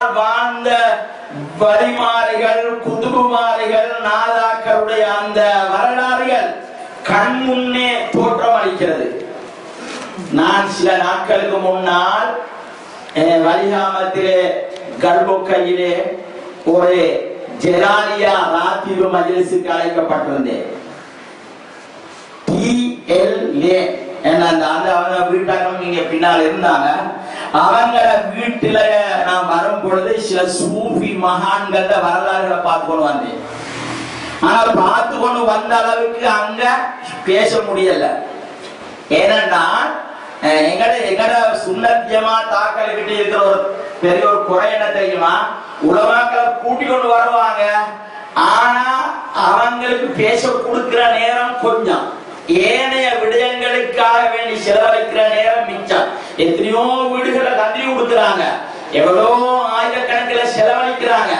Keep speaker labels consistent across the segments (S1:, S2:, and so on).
S1: வாழ்ந்த வரிமாறிகள் குதுகுமாரிகள் நாதாக்களுடைய அந்த வரலாறுகள் கண் முன்னே தோற்றம் அளிக்கிறது நான் சில நாட்களுக்கு முன்னால் அஹ், வலிகாமத்திலே கர்ப்பக்கையிலே ஒரு ஜெலாலியா ராத்திரு மஜிலிசுக்கு அழைக்கப்பட்டிருந்தேன். ஏ என்ன அந்த அந்த அவங்க வீட்டாங்க நீங்க பின்னால் இருந்தாங்க. அவங்கள வீட்டுல நான் வரும் பொழுது சில சூஃபி மகான்கள வரலாறுகளை பார்க்கணும் வந்தேன். ஆனா பார்த்து கொண்டு வந்த அளவுக்கு அங்க பேச முடியல. ஏனென்னா எங்கட எங்கட சுன்னத் தாக்கல் தாக்கல்கிட்ட இருக்கிற ஒரு பெரிய ஒரு குறை என்ன தெரியுமா? உலமாக்களை கூட்டிக் கொண்டு வருவாங்க. ஆனா அவங்களுக்கு பேச கொடுக்கிற நேரம் கொஞ்சம். ஏனைய விடயங்களுக்காக வேண்டி செலவழிக்கிற நேரம் மிச்சம். எத்தனையோ வீடு கொடுக்குறாங்க. எவ்வளோ ஆயிரக்கணக்கில் செலவழிக்கிறாங்க.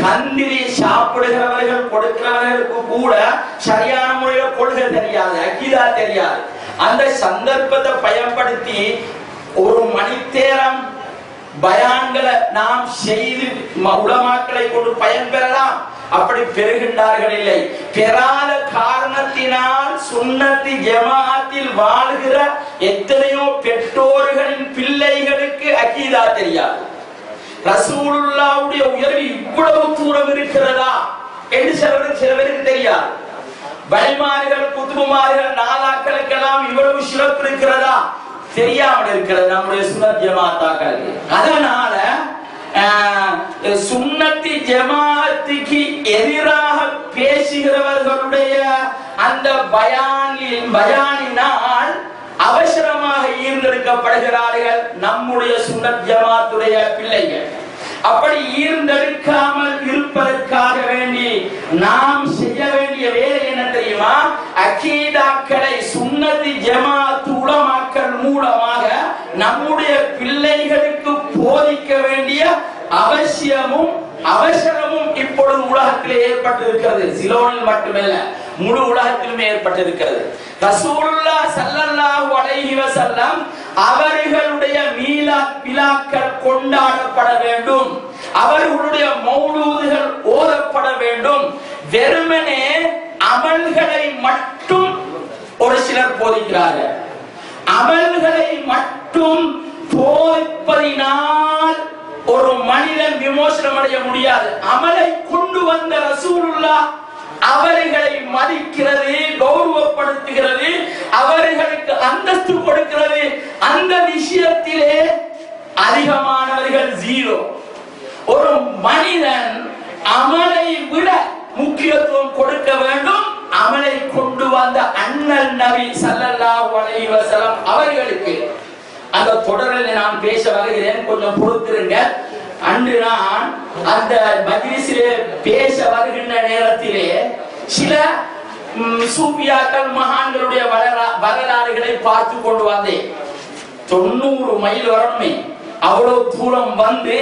S1: கந்திரி சாப்பிடுகிறவர்கள் கொடுக்கிறவர்களுக்கு கூட சரியான முறையில கொள்கை தெரியாது அக்கீதா தெரியாது. அந்த சந்தர்ப்பத்தை பயன்படுத்தி ஒரு மணித்தேரம் பயான்களை நாம் செய்து ம- உலமாக்களை கொண்டு பயன்பெறலாம். அப்படி பெறுகின்றார்கள் இல்லை. பெறாத காரணத்தினால் சுன்னத்தி ஜமாத்தில் வாழ்கிற எத்தனையோ பெற்றோர்களின் பிள்ளைகளுக்கு அக்கீதா தெரியாது. ரசூலுல்லாவுடைய உயர்வு இவ்வளவு தூரம் இருக்கிறதா என்று சிலருக்கு சிலவருக்கு தெரியாது. வழிமாறுகள் குத்துமாறுகள் நாளாக்களுக்கெல்லாம் இவ்வளவு சிறப்பு இருக்கிறதா தெரியாமல் இருக்கிறது நம்முடைய சுன்னத் ஜமாத்தாக்களுக்கு அதனால சுண்ணத்தி சுன்னத்தி ஜமாத்துக்கு எதிராக பேசுகிறவர்களுடைய அந்த பயானில் பயானினால் அவசரமாக ஈர்ந்தெடுக்கப்படுகிறார்கள் நம்முடைய சுனத் ஜமாத்துடைய பிள்ளைகள். அப்படி ஈர்ந்தெடுக்காமல் இருப்பதற்காக வேண்டி நாம் செய்ய வேண்டிய வேலை என்ன தெரியுமா? அகீதாக்களை சுண்ணதி ஜமாத்து உலமாக்கள் மூலமாக நம்முடைய பிள்ளைகளுக்கு போதிக்க வேண்டிய அவசியமும் அவசரமும் இப்பொழுது உலகத்திலே ஏற்பட்டிருக்கிறது. சிலோனில் மட்டுமல்ல முழு உலகத்திலுமே ஏற்பட்டிருக்கிறது. ரசூலுல்லா சல்லல்லாஹு அலைஹி வஸல்லம் அவர்களுடைய மீலாத் விழாக்கள் கொண்டாடப்பட வேண்டும். அவர்களுடைய மௌலூதுகள் ஓதப்பட வேண்டும். வெறுமனே அமல்களை மட்டும் ஒரு சிலர் போதிக்கிறார்கள். அமல்களை மட்டும் போதிப்பதினால் ஒரு மனிதன் விமோசனம் அடைய முடியாது. அமலை கொண்டு வந்த ரசூலுல்லா அவர்களை மதிக்கிறது கௌரவப்படுத்துகிறது அவர்களுக்கு அந்தஸ்து கொடுக்கிறது. அந்த விஷயத்திலே அதிகமானவர்கள் ஜீரோ ஒரு மனிதன் அமலை விட முக்கியத்துவம் கொடுக்க வேண்டும். அமலை கொண்டு வந்த அண்ணல் நபி சல்லல்லா அலைஹி வஸல்லம் அவர்களுக்கு. அந்த தொடரில் நான் பேச வருகிறேன். கொஞ்சம் பொறுத்திருங்க. அன்று நான் அந்த மஜ்லிஸிலே பேச வருகின்ற நேரத்திலே சில சூபியாக்கள் மகான்களுடைய வரலாறுகளை பார்த்து கொண்டு வந்தேன். தொண்ணூறு மைல் வரணுமே. அவ்வளவு தூரம் வந்து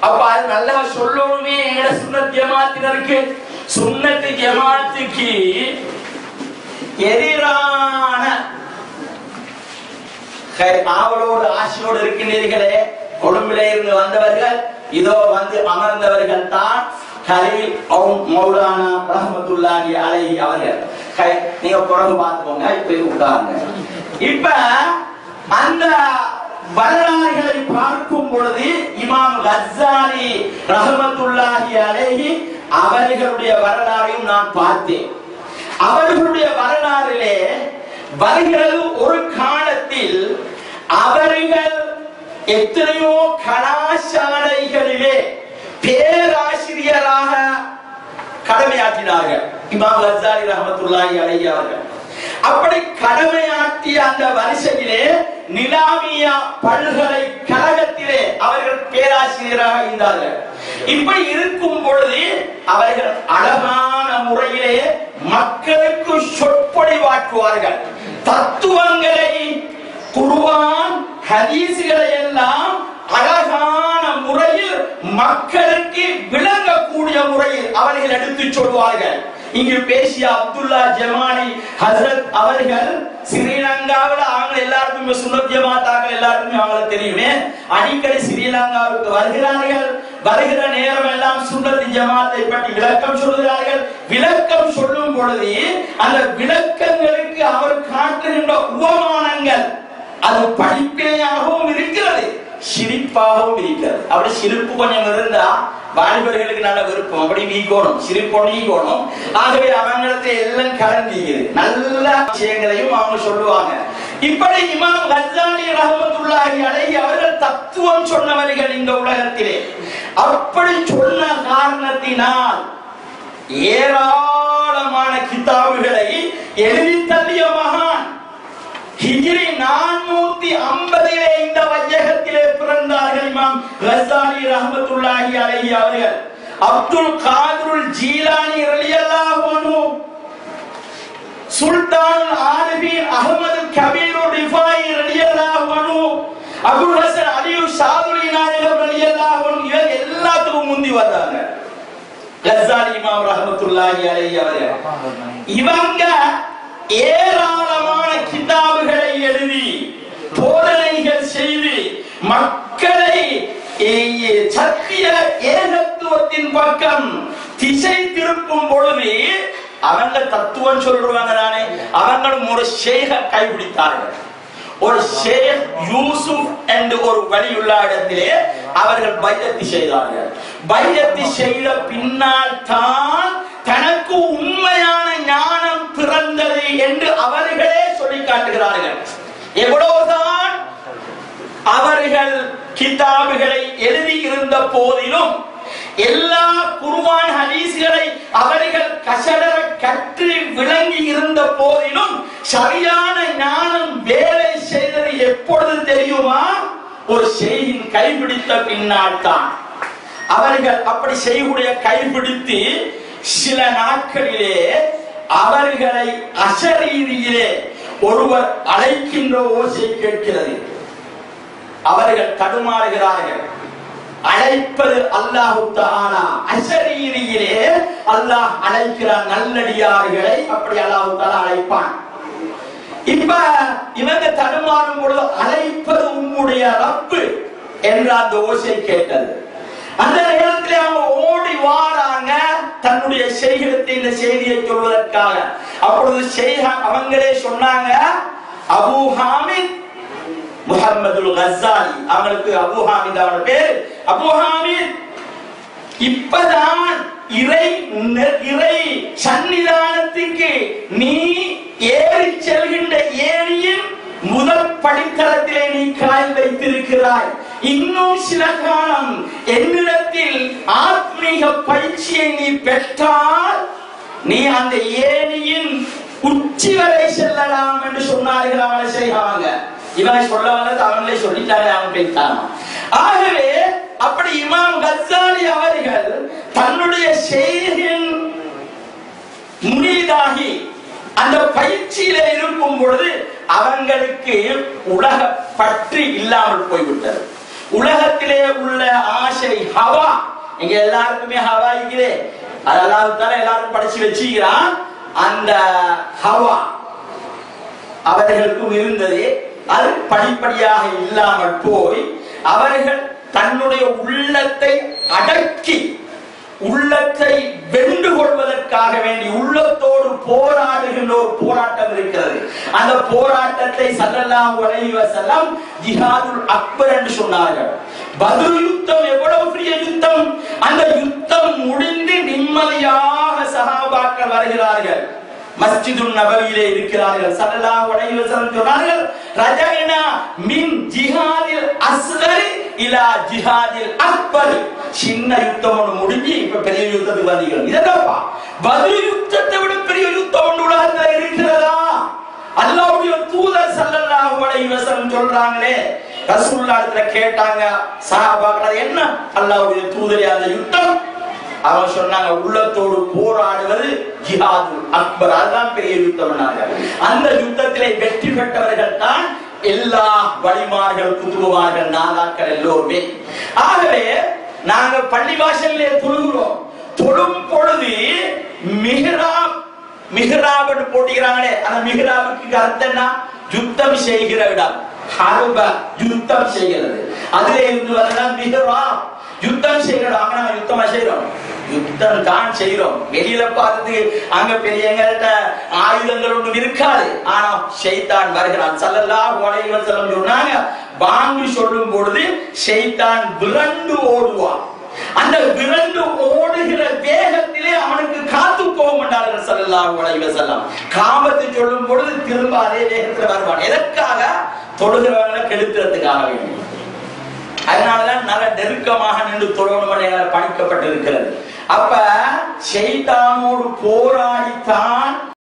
S1: அப்ப அது நல்லா சொல்லணுமே எங்கட சுண்ணத் ஜமாத்தினருக்கு. சுண்ணத்து ஜமாத்துக்கு எதிரான ஹை, ஆவலோடு ஆசையோடு இருக்கின்றீர்களே கொழும்பிலே இருந்து வந்தவர்கள். இதோ வந்து அமர்ந்தவர்கள் தான் கலீல் அவுன் மௌலானா ரஹமத்துல்லாஹி அலைஹி அவர்கள். நீங்க பிறகு பார்த்துக்கோங்க இப்ப இது உட்காருங்க. இப்ப அந்த வரலாறுகளை பார்க்கும் பொழுது இமாம் கஸ்ஸாலி ரஹமத்துல்லாஹி அலைஹி அவர்களுடைய வரலாறையும் நான் பார்த்தேன். அவர்களுடைய வரலாறிலே வருகிறது ஒரு காலத்தில் அவர்கள் எத்தனையோ கலாசாலைகளிலே பேராசிரியராக கடமையாற்றினார்கள். இமாம் கஸ்ஸாலி ரஹமத்துல்லாஹி அப்படி கடமையாற்றிய அந்த வரிசையிலே நிலாமியா பல்கலைக்கழகத்திலே அவர்கள் பேராசிரியராக இருந்தார்கள். இப்படி இருக்கும் பொழுது அவர்கள் அழகான முறையிலே மக்களுக்கு சொற்பொழிவாற்றுவார்கள் தத்துவங்களை குருவான் ஹதீசுகளை எல்லாம் அழகான முறையில் மக்களுக்கு விளங்கக்கூடிய முறையில் அவர்கள் எடுத்துச் சொல்வார்கள். இங்கு பேசிய அப்துல்லா ஜமானி ஹசரத் அவர்கள் ஸ்ரீலங்காவில் அவங்க எல்லாருக்குமே சுன்னத் ஜமாத்தாக்கள் எல்லாருக்குமே அவங்களை தெரியுமே. அடிக்கடி ஸ்ரீலங்காவுக்கு வருகிறார்கள். வருகிற நேரம் எல்லாம் சுண்ணத்தி ஜமாத்தை பற்றி விளக்கம் சொல்கிறார்கள். விளக்கம் சொல்லும் பொழுது அந்த விளக்கங்களுக்கு அவர் காட்டுகின்ற உபமானங்கள் அது படிப்பேயாகவும் இருக்கிறது சிரிப்பாகவும் இருக்கிறது. அப்படி சிரிப்பு கொஞ்சம் இருந்தா வாலிபர்களுக்கு நல்ல விருப்பம். அப்படி நீக்கணும் சிரிப்பு நீக்கணும் ஆகவே அவங்களத்தை எல்லாம் கலந்தீங்க நல்ல விஷயங்களையும் அவங்க சொல்லுவாங்க. இப்படி இமாம் கஜானி ரஹமத்துல்லாஹி அலைஹி அவர்கள் தத்துவம் சொன்னவர்கள் இந்த உலகத்திலே. அப்படி சொன்ன காரணத்தினால் ஏராளமான கிதாபுகளை எழுதி தள்ளிய மகான். ஹிஜ்ரி ஐம்பதிலே இந்த வையகத்திலே பிறந்தார்கள் இமாம் ரசாலி ரஹமத்துல்லாஹி அலஹி அவர்கள். அப்துல் காதருல் ஜீலானி ரலியல்லாஹு சுல்தான் ஆலிபின் அகமது கபீர் ரிஃபாயி ரலியல்லாஹு அன்ஹு. அபுல் ஹசன் அலியு ஷாதுலி நாயகம் ரலியல்லாஹு அன்ஹு. இவங்க எல்லாத்துக்கும் முந்தி வந்தாங்க கசாலி இமாம் ரஹமத்துல்லாஹி அலைஹி அவர்கள். இவங்க ஏராளமான கிதாபுகளை எழுதி போதனைகள் செய்து மக்களை சத்திய ஏகத்துவத்தின் பக்கம் திசை திருப்பும் பொழுது அவங்க தத்துவம் சொல்றாங்க நானே. அவங்களும் ஒரு ஷேக கைபிடித்தார்கள் ஒரு ஷேக் யூசுப் என்று ஒரு வழியுள்ள இடத்திலே அவர்கள் பைரத்தி செய்தார்கள். பைரத்தி செய்த பின்னால் தான் தனக்கு உண்மையான ஞானம் பிறந்தது என்று அவர்களே சொல்லி காட்டுகிறார்கள். எவ்வளவு அவர்கள் கிதாபுகளை எழுதி இருந்த போதிலும் எல்லா குருவான் ஹதீஸ்களை அவர்கள் கசடர கற்று விளங்கி இருந்த போதிலும் சரியான ஞானம் வேலை செய்தது எப்பொழுது தெரியுமா? ஒரு செய்தியின் கைபிடித்த பின்னால் தான். அவர்கள் அப்படி செய்யக்கூடிய கைபிடித்து சில நாட்களிலே அவர்களை அசரீதியிலே ஒருவர் அழைக்கின்ற ஓசை கேட்கிறது. அவர்கள் தடுமாறுகிறார்கள். அழைப்பது அல்லாஹு தானா அசரீரியிலே அல்லாஹ் அழைக்கிறார் நல்லடியார்களை அப்படி அல்லாஹு தஆலா அழைப்பான். இப்ப இவங்க தடுமாறும் பொழுது அழைப்பது உம்முடைய ரப்பு என்ற அந்த ஓசை கேட்டது. அந்த நேரத்தில் அவங்க ஓடி வாராங்க. தன்னுடைய செய்கிறத்தை இந்த செய்தியை சொல்வதற்காக. அப்பொழுது செய்க அவங்களே சொன்னாங்க அபு ஹாமித் முகமது கசாலி அவனுக்கு அபுஹாமித் ஹாமித் அவனோட பேர். அபூ ஹாமித் இப்பதான் இறை இறை சன்னிதானத்துக்கு நீ ஏறி செல்கின்ற ஏரியின் முதல் படித்தளத்திலே நீ கால் வைத்திருக்கிறாய். இன்னும் சில காலம் என்னிடத்தில் ஆத்மீக பயிற்சியை நீ பெற்றால் நீ அந்த ஏரியின் உச்சி வரை செல்லலாம் என்று சொன்னார்கள் அவனை செய்வாங்க. இவன் சொல்ல வந்தது அவங்களே சொல்லிட்டாங்க அவன் போயிட்டான் ஆகவே அப்படி இமாம் கசாலி அவர்கள் தன்னுடைய செய்தியின் முனிதாகி அந்த பயிற்சியில இருக்கும் பொழுது அவங்களுக்கு உலக பற்று இல்லாமல் போய்விட்டது. உலகத்திலே உள்ள ஆசை ஹவா. இங்க எல்லாருக்குமே ஹவா இருக்குதே. அதெல்லாம் தானே எல்லாரும் படிச்சு வச்சுக்கிறான். அந்த ஹவா அவர்களுக்கும் இருந்தது. அது படிப்படியாக இல்லாமல் போய் அவர்கள் தன்னுடைய உள்ளத்தை அடக்கி உள்ளத்தை வென்று கொள்வதற்காக வேண்டி உள்ளத்தோடு போராடுகின்ற ஒரு போராட்டம் இருக்கிறது. அந்த போராட்டத்தை சல்லல்லாம் அலைஹி ஜிஹாதுல் அக்பர் என்று சொன்னார்கள். பதில் யுத்தம் எவ்வளவு பெரிய யுத்தம்? அந்த யுத்தம் முடிந்து நிம்மதியாக சகாபாக்கள் வருகிறார்கள். மஸ்ஜிதுன் நபவியிலே இருக்கிறார்கள். ஸல்லல்லாஹு அலைஹி வஸல்லம் சொன்னார்கள் ரஜைனா மின் ஜிஹாதில் அஸ்கரி இலா ஜிஹாதில் அக்பர். சின்ன யுத்தம் ஒன்று முடிஞ்சு இப்ப பெரிய யுத்தத்துக்கு வந்தீர்கள். இதென்னப்பா? பதில் யுத்தத்தை விட பெரிய யுத்தம் ஒன்று உலகத்துல இருக்கிறதா? அல்லாவுடைய தூதர் ஸல்லல்லாஹு அலைஹி வஸல்லம் சொல்றாங்களே ரசூலுல்லாஹ் இடத்துல கேட்டாங்க சஹாபாக்கள் என்ன? அல்லாவுடைய தூதரே அந்த யுத்தம் அவங்க சொன்னாங்க உள்ளத்தோடு போராடுவது ஜிஹாது அக்பர். அதுதான் பெரிய யுத்தம் அந்த யுத்தத்திலே வெற்றி பெற்றவர்கள் தான் எல்லா வழிமார்கள் குத்துவார்கள் நாதாக்கள் எல்லோருமே. ஆகவே நாங்க பள்ளிவாசலிலே தொழுகிறோம். தொழும் பொழுது மிஹ்ராப் மிஹ்ராப் போட்டுகிறாங்களே அந்த மிஹ்ராபுக்கு அர்த்தம் என்ன யுத்தம் செய்கிற இடம். யுத்தம் செய்கிறது அதிலே இருந்து வரலாம் மிகவா யுத்தம் செய்கிறோம் அங்க நாங்க யுத்தமா செய்யறோம் யுத்தம் தான் செய்யறோம் வெளியில பார்த்து அங்க பெரியங்கள்ட்ட ஆயுதங்கள் ஒன்றும் இருக்காது ஆனா செய்தான் வருகிறான் சல்லல்லாஹு அலைஹி வஸல்லம் சொன்னாங்க வாங்கி சொல்லும் பொழுது செய்தான் விரண்டு ஓடுவான் அந்த விரண்டு ஓடுகிற வேகத்திலே அவனுக்கு காத்து போக மாட்டார்கள் சல்லல்லாஹு அலைஹி வஸல்லம் காமத்தை சொல்லும் பொழுது திரும்ப அதே வேகத்துல வருவான் எதற்காக? தொழுகிறவங்களை கெடுக்கிறதுக்காக வேண்டும் அதனாலதான் நல்ல நெருக்கமாக நின்று தொழணும் பணிக்கப்பட்டிருக்கிறது. அப்ப செய்தானோடு போராடித்தான்